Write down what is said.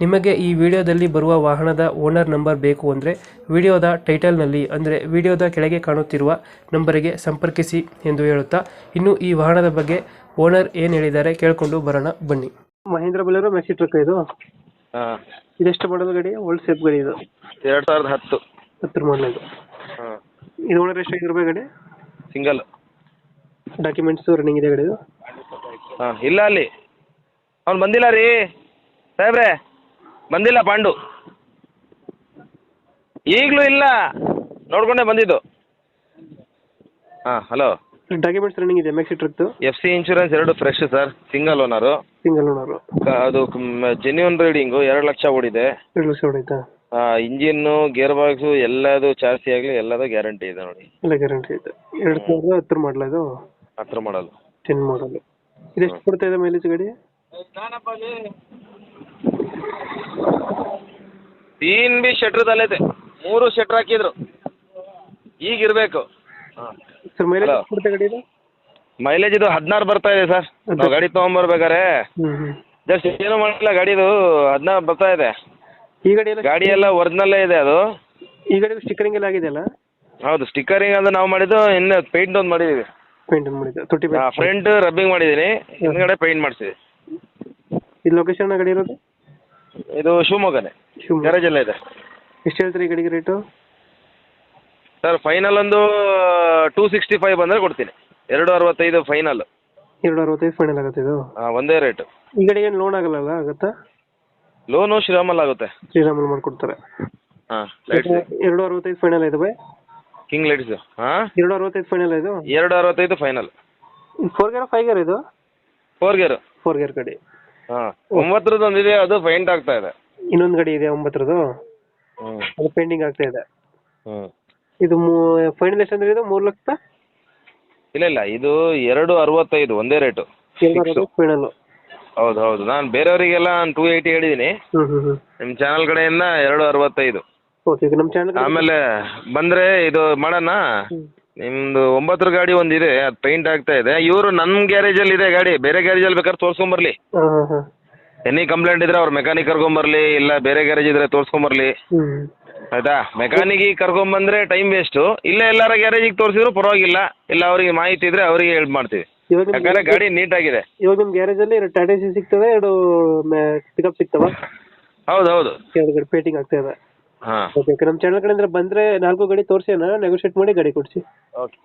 ನಿಮಗೆ ಈ ವಿಡಿಯೋದಲ್ಲಿ ಬರುವ ವಾಹನದ ಓನರ್ ನಂಬರ್ ಬೇಕು ಅಂದರೆ ವಿಡಿಯೋದ ಟೈಟಲ್ನಲ್ಲಿ ಅಂದರೆ ವಿಡಿಯೋದ ಕೆಳಗೆ ಕಾಣುತ್ತಿರುವ ನಂಬರಿಗೆ ಸಂಪರ್ಕಿಸಿ ಎಂದು ಹೇಳುತ್ತಾ ಇನ್ನು ಈ ವಾಹನದ ಬಗ್ಗೆ ಓನರ್ ಏನು ಹೇಳಿದ್ದಾರೆ ಕೇಳಿಕೊಂಡು ಬರೋಣ ಬನ್ನಿ. ಮಹೇಂದ್ರ ಬಲರು ಮೆಕ್ಸಿ ಟ್ರಕ್ ಇದು? ಹಾಂ. ಇದೆಷ್ಟು ಮಾಡಲ್ ಗಡಿ? ಓಲ್ಡ್ ಸೇಫ್ ಗಡಿ ಇದು? ಎರಡು ಸಾವಿರದ ಹತ್ತು. ಹತ್ತು ಮಾಡಲ್ ಇದು. ಹಾಂ. ಇದು ಓನರ್ ಎಷ್ಟು ಆಗಿರ್ಬೇಕು ಗಡಿ? ಸಿಂಗಲ್ ಡಾಕ್ಯುಮೆಂಟ್ಸ್ ರನ್ನಿಂಗ್ ಇದೆ ಗಡಿ ಇದು? ಹಾಂ ಇಲ್ಲ ಅಲ್ಲಿ. ಅವ್ನು ಬಂದಿಲ್ಲ ರೀ. ಸಾಹೇಬ್ರೆ. ಬಂದಿಲ್ಲ ಪಾಂಡು. ಈಗಲೂ ಇಲ್ಲ. ನೋಡ್ಕೊಂಡೆ ಬಂದಿದ್ದು. ಹಾಂ ಹಲೋ. ಡಾಕ್ಯುಮೆಂಟ್ಸ್ ರನ್ನಿಂಗ್ ಇದೆ ಎಮ್ಎಕ್ಸಿ ಟ್ರಕ್ದು ಎಫ್ ಸಿ ಇನ್ಶೂರೆನ್ಸ್ ಎರಡು fresh sir single owner single owner ಅದು ಜೆನ್ಯೂನ್ ರೀಡಿಂಗು ಎರಡು ಲಕ್ಷ ಓಡಿದೆ. ಎರಡು ಲಕ್ಷ ಹೊಡೈತಾ ಇಂಜಿನ್ನು ಗೇರ್ ಬಾಕ್ಸು ಎಲ್ಲದು ಚಾರ್ಸಿ ಆಗಲಿ ಎಲ್ಲದು ಗ್ಯಾರಂಟಿ ಇದೆ ನೋಡಿ. ಎಲ್ಲ ಗ್ಯಾರಂಟಿ ಇದೆ. ಎರಡು ಸಾವಿರದ ಹತ್ತರ ಮಾಡಲ ಇದು? ಹತ್ರ ಮಾಡಲು. ಟೆನ್ ಮಾಡಲು. ಇದೆಷ್ಟು ಕೊಡ್ತಾ ಇದೆ ಮೈಲೇಜ್ ಗಾಡಿ? ತೀನ್ ಬಿ ಶೆಟ್ರ್ ತಲೆತೆ ಮೂರು ಶೆಟ್ರ್ ಹಾಕಿದ್ರು. ಈಗ ಇರಬೇಕು. ಸರ್ ಮೈಲೇಜ್ ಎಷ್ಟು ಕೊಡ್ತಾ ಗಾಡಿ ಇದು? ಮೈಲೇಜ್ ಇದು ಹದಿನಾರು ಬರ್ತಾ ಇದೆ ಸರ್ ನಾವು ಗಾಡಿ ತೊಗೊಂಬರ್ಬೇಕಾರೆ ಹ್ಞೂ ಜಸ್ಟ್ ಏನು ಮಾಡಿಲ್ಲ ಗಾಡಿದು ಹದಿನಾರು ಬರ್ತಾ ಇದೆ. ಈ ಗಾಡಿ ಎಲ್ಲ ಗಾಡಿ ಎಲ್ಲ ಒರಿಜಿನಲ್ಲೇ ಇದೆ ಅದು. ಈ ಗಾಡಿ ಸ್ಟಿಕ್ಕರಿಂಗ್ ಎಲ್ಲ ಆಗಿದೆಯಲ್ಲ ಹೌದು ಸ್ಟಿಕ್ಕರಿಂಗ್ ಅದು ನಾವು ಮಾಡಿದ್ದು ಇನ್ನು ಪೇಂಟ್ ಒಂದು ಮಾಡಿದ್ದೀವಿ ಪೇಂಟ್ ಮಾಡಿದ್ದೆ ತೊಟ್ಟಿ ಫ್ರಂಟ್ ರಬ್ಬಿಂಗ್ ಮಾಡಿದ್ದೀನಿ. ಹಿಂದ್ಗಡೆ ಪೇಂಟ್ ಮಾಡಿಸಿದ್ವಿ. ಇದು ಲೊಕೇಶನ್ ಗಾಡಿ ಇರೋದು? ಇದು ಶಿವಮೊಗ್ಗನೇ. ಶಿವಮೊಗ್ಗ. ಗ್ಯಾರೇಜಲ್ಲೇ ಇದೆ. ಎಷ್ಟು ಹೇಳ್ತೀರಿ ಈ ಗಾಡಿಗೆ ರೇಟು ಸರ್ ಫೈನಲ್ ಒಂದು ಟೂ ಸಿಕ್ಸ್ಟಿ ಫೈವ್ ಬಂದರೆ ಕೊಡ್ತೀನಿ. ಎರಡು ಅರವತ್ತೈದು ಫೈನಲ್ ಎರಡು ಅರವತ್ತೈದು ಫೈನಲ್ ಆಗುತ್ತೆ ಇದು? ಒಂದೇ ರೇಟು ಈ ಗಾಡಿಗೆ ಏನು ಲೋನ್ ಆಗಲ್ಲ ಆಗುತ್ತಾ? ಲೋನು ಶ್ರೀರಾಮಲ್ಲಿ ಆಗುತ್ತೆ. ಶ್ರೀರಾಮಲ್ ಮಾಡ್ಕೊಡ್ತಾರೆ. ಹಾಂ ಲೈಟ್ಸ್ ಎರಡು ಅರವತ್ತೈದು ಫೈನಲ್ ಇದೆ ಬೈ. ಕಿಂಗ್ ಲೈಟ್ಸು ಹಾಂ? ಎರಡು ಅರವತ್ತೈದು ಫೈನಲ್ ಇದು? ಎರಡು ಅರವತ್ತೈದು final four gear five gear ಇದು? ಫೋರ್ ಗೇರ್ ಫೋರ್ ಗೇರ್ ಗಾಡಿ. ಹಾಂ. ಒಂಬತ್ತರದ್ದು ಒಂದಿದೆ ಅದು ಪೇಂಟ್ ಆಗ್ತಾ ಇದೆ. ಇನ್ನೊಂದು ಗಡಿ ಇದೆ ಒಂಬತ್ತರದ್ದು ಹ್ಞೂ ಅದು ಪೆಂಡಿಂಗ್ ಆಗ್ತಾ ಇದೆ. ಹ್ಞೂ ಇದು ಮೂ ಫೈನಲ್ ಎಷ್ಟು ಅಂದ್ರೆ ಇದು ಮೂರು ಲಕ್ಷ ಇಲ್ಲ ಇಲ್ಲ ಇದು ಎರಡು ಅರವತ್ತೈದು ಒಂದೇ ರೇಟು ಫೈನಲ್ ಹೌದು ಹೌದು. ನಾನು ಬೇರೆಯವರಿಗೆಲ್ಲ ಟೂ ಏಯ್ಟಿ ಹೇಳಿದ್ದೀನಿ ಹ್ಞೂ ಹ್ಞೂ ಹ್ಞೂ ನಿಮ್ಮ ಚಾನಲ್ ಕಡೆಯಿಂದ ಎರಡು ಅರವತ್ತೈದು. ಓಕೆ ನಮ್ಮ ಚಾನಲ್ ಆಮೇಲೆ ಬಂದ್ರೆ ಇದು ಮಾಡೋಣ? ನಿಮ್ಮದು ಒಂಬತ್ತರ ಗಾಡಿ ಒಂದಿದೆ ಅದು ಪೇಂಟ್ ಆಗ್ತಾ ಇದೆ. ಇವರು ಗ್ಯಾರೇಜ್ ಗ್ಯಾರೇಜಲ್ಲಿ ಇದೆ ಗಾಡಿ ಬೇರೆ ಗ್ಯಾರೇಜಲ್ಲಿ ಬೇಕಾದ್ರೆ ತೋರಿಸ್ಕೊಂಬರ್ಲಿ ಹಾಂ ಹಾಂ ಹಾಂ ಎನಿ ಕಂಪ್ಲೇಂಟ್ ಇದ್ರೆ ಅವ್ರ ಮೆಕ್ಯಾನಿಕ್ ಕರ್ಕೊಂಬರ್ಲಿ ಇಲ್ಲ ಬೇರೆ ಗ್ಯಾರೇಜ್ ಇದ್ರೆ ತೋರಿಸ್ಕೊಂಬರ್ಲಿ ಹ್ಞೂ ಆಯ್ತಾ? ಮೆಕ್ಯಾನಿಕಿಗೆ ಕರ್ಕೊಂಬಂದ್ರೆ ಟೈಮ್ ವೇಸ್ಟು ಇಲ್ಲ ಎಲ್ಲಾರ ಗ್ಯಾರೇಜಿಗೆ ತೋರಿಸಿದ್ರು ಪರವಾಗಿಲ್ಲ. ಇಲ್ಲ ಅವರಿಗೆ ಮಾಹಿತಿ ಇದ್ರೆ ಅವರಿಗೆ ಹೆಲ್ಪ್ ಮಾಡ್ತೀವಿ. ಇವಾಗ ನಿಮ್ ಯಾಕಂದ್ರೆ ಗಾಡಿ ನೀಟಾಗಿದೆ ಇವಾಗ ನಿಮ್ಮ ಗ್ಯಾರೇಜ್ ಅಲ್ಲಿ ಟಾಟಾ ಸಿ ಸಿಗ್ತದೆ ಎರಡು ಪಿಕಪ್ ಸಿಗ್ತವ? ಹೌದು ಹೌದು. ಎರಡು ಪೇಂಟಿಂಗ್ ಆಗ್ತಾ ಇದೆ. ಹಾಂ. ಓಕೆ ಓಕೆ ನಮ್ಮ ಚಾನಲ್ ಕಡೆಯಿಂದ ಬಂದರೆ ನಾಲ್ಕು ಗಾಡಿ ತೋರಿಸಿ ನೆಗೋಷಿಯೇಟ್ ಮಾಡಿ ಗಡಿ ಕೊಡಿಸಿ. ಓಕೆ